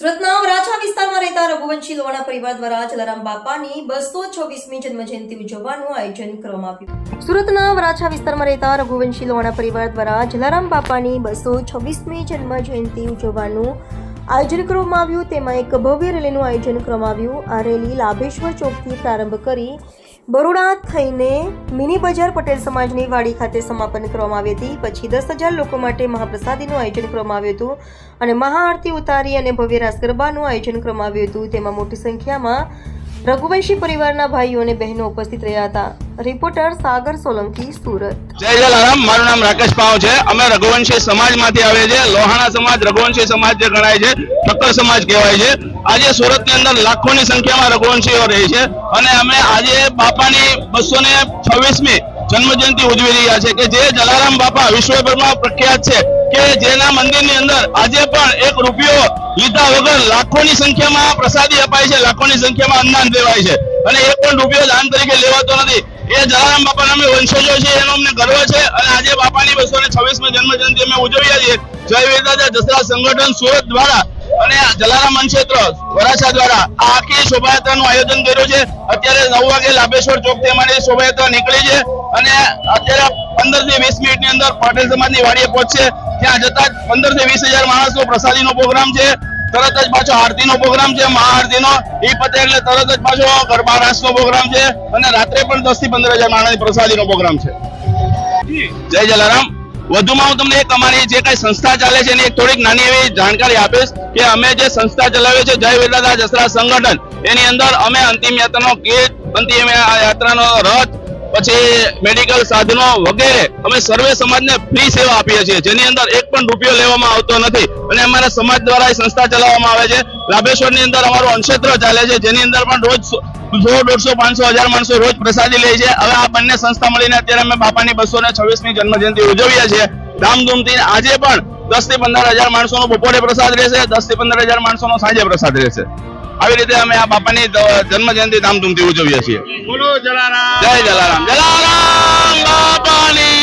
સુરતના વરાછા વિસ્તારમાં રહેતા રઘુવંશી લોણા પરિવાર દ્વારા જલારામ બાપાની બસો છવ્વીસમી જન્મજયંતિ ઉજવવાનું આયોજન કરવામાં આવ્યું. સુરતના વરાછા વિસ્તારમાં રહેતા રઘુવંશી લોણા પરિવાર દ્વારા જલારામ બાપાની બસો છવ્વીસમી જન્મજયંતિ ઉજવવાનું આયોજન કરવામાં આવ્યું. તેમાં એક ભવ્ય રેલીનું આયોજન કરવામાં આવ્યું. આ રેલી લાભેશ્વર ચોકથી પ્રારંભ કરી બરોડા થઈને મિની બજાર પટેલ સમાજની વાડી ખાતે સમાપન કરવામાં આવી હતી. પછી દસ હજાર લોકો માટે મહાપ્રસાદીનું આયોજન કરવામાં આવ્યું હતું અને મહાઆરતી ઉતારી અને ભવ્ય રાસ ગરબાનું આયોજન કરવામાં આવ્યું હતું. તેમાં મોટી સંખ્યામાં રઘુવંશી પરિવારના ભાઈઓ બહેનો ઉપસ્થિત રહ્યા હતા. રિપોર્ટર સાગર સોલંકી, સુરત. જય જલારામ, મારું નામ રાકેશ પાવ છે. અમે રઘુવંશી સમાજમાંથી આવે છે લોહાણા સમાજ, રઘુવંશી સમાજ જે ગણાય છે, ઠક્કર સમાજ કહેવાય છે. આજે સુરતની અંદર લાખોની સંખ્યામાં રઘુવંશીઓ રહે છે અને અમે આજે બાપાની બસો ને છવ્વીસમી જન્મજયંતિ ઉજવી રહ્યા છે કે જે જલારામ બાપા વિશ્વભરમાં પ્રખ્યાત છે. કે જેના મંદિરની અંદર આજે પણ એક રૂપિયો લીધા વગર લાખોની સંખ્યામાં પ્રસાદી અપાય છે, લાખોની સંખ્યામાં અન્નદાન દેવાય છે. અને એક પણ રૂપિયો દાન તરીકે લેવાતો નથી. એ જલારામ બાપાના અમે વંશજો છે એનો અમને ગર્વ છે. અને આજે બાપાની બસો ને છવ્વીસમી જન્મજયંતિ અમે ઉજવીએ છીએ. જય વેદાંત દસરા સંગઠન સુરત દ્વારા અને જલારામ મનક્ષેત્ર વરાછા દ્વારા આ આખી શોભાયાત્રાનું આયોજન કર્યું છે. અત્યારે નવ વાગે લાભેશ્વર ચોકથી અમારી શોભાયાત્રા નીકળી છે. અને અત્યારે પંદરથી વીસ મિનિટની અંદર પાટીલ સમાજની વાડીએ પહોંચશે. ત્યાં જતા પંદરથી વીસ હજાર માણસનો પ્રસાદીનો પ્રોગ્રામ છે, તરત જ પાછો આરતીનો પ્રોગ્રામ છે, મહાઆરતીનો. એ પતે એટલે તરત જ પાછો ગરબા રાસનો પ્રોગ્રામ છે અને રાત્રે પણ દસથી પંદર હજાર માણસની પ્રસાદીનો પ્રોગ્રામ છે. જય જલારામ. વધુમાં હું તમને એક અમારી જે કઈ સંસ્થા ચાલે છે એની એક થોડીક નાની એવી જાણકારી આપીશ કે અમે જે સંસ્થા ચલાવીએ છીએ જય વેદાદા જસરા સંગઠન, એની અંદર અમે અંતિમ યાત્રાનો કીટ અંતિમ યાત્રાનો રથ પછી મેડિકલ સાધનો વગેરે અમે સર્વે સમાજને ફ્રી સેવા આપીએ છીએ. જેની અંદર એક પણ રૂપિયો લેવામાં આવતો નથી. અને અમારા સમાજ દ્વારા એ સંસ્થા ચલાવવામાં આવે છે. લાભેશ્વરની અંદર અમારું અનક્ષેત્ર ચાલે છે. જેની અંદર પણ રોજ સો દોઢસો, પાંચસો હજાર માણસો રોજ પ્રસાદી લે છે. હવે આ બંને સંસ્થા મળીને અત્યારે અમે બાપાની બસો ને છવ્વીસમી જન્મજયંતિ ઉજવીએ છીએ. ધામધૂમથી આજે પણ દસથી પંદર હજાર માણસોનો બપોરે પ્રસાદ રહેશે. દસથી પંદર હજાર માણસોનો સાંજે પ્રસાદ રહેશે. આવી રીતે અમે આ બાપાની જન્મજયંતિ ધામધૂમથી ઉજવીએ છીએ. જય જલારામ. જલારામ બાપાની.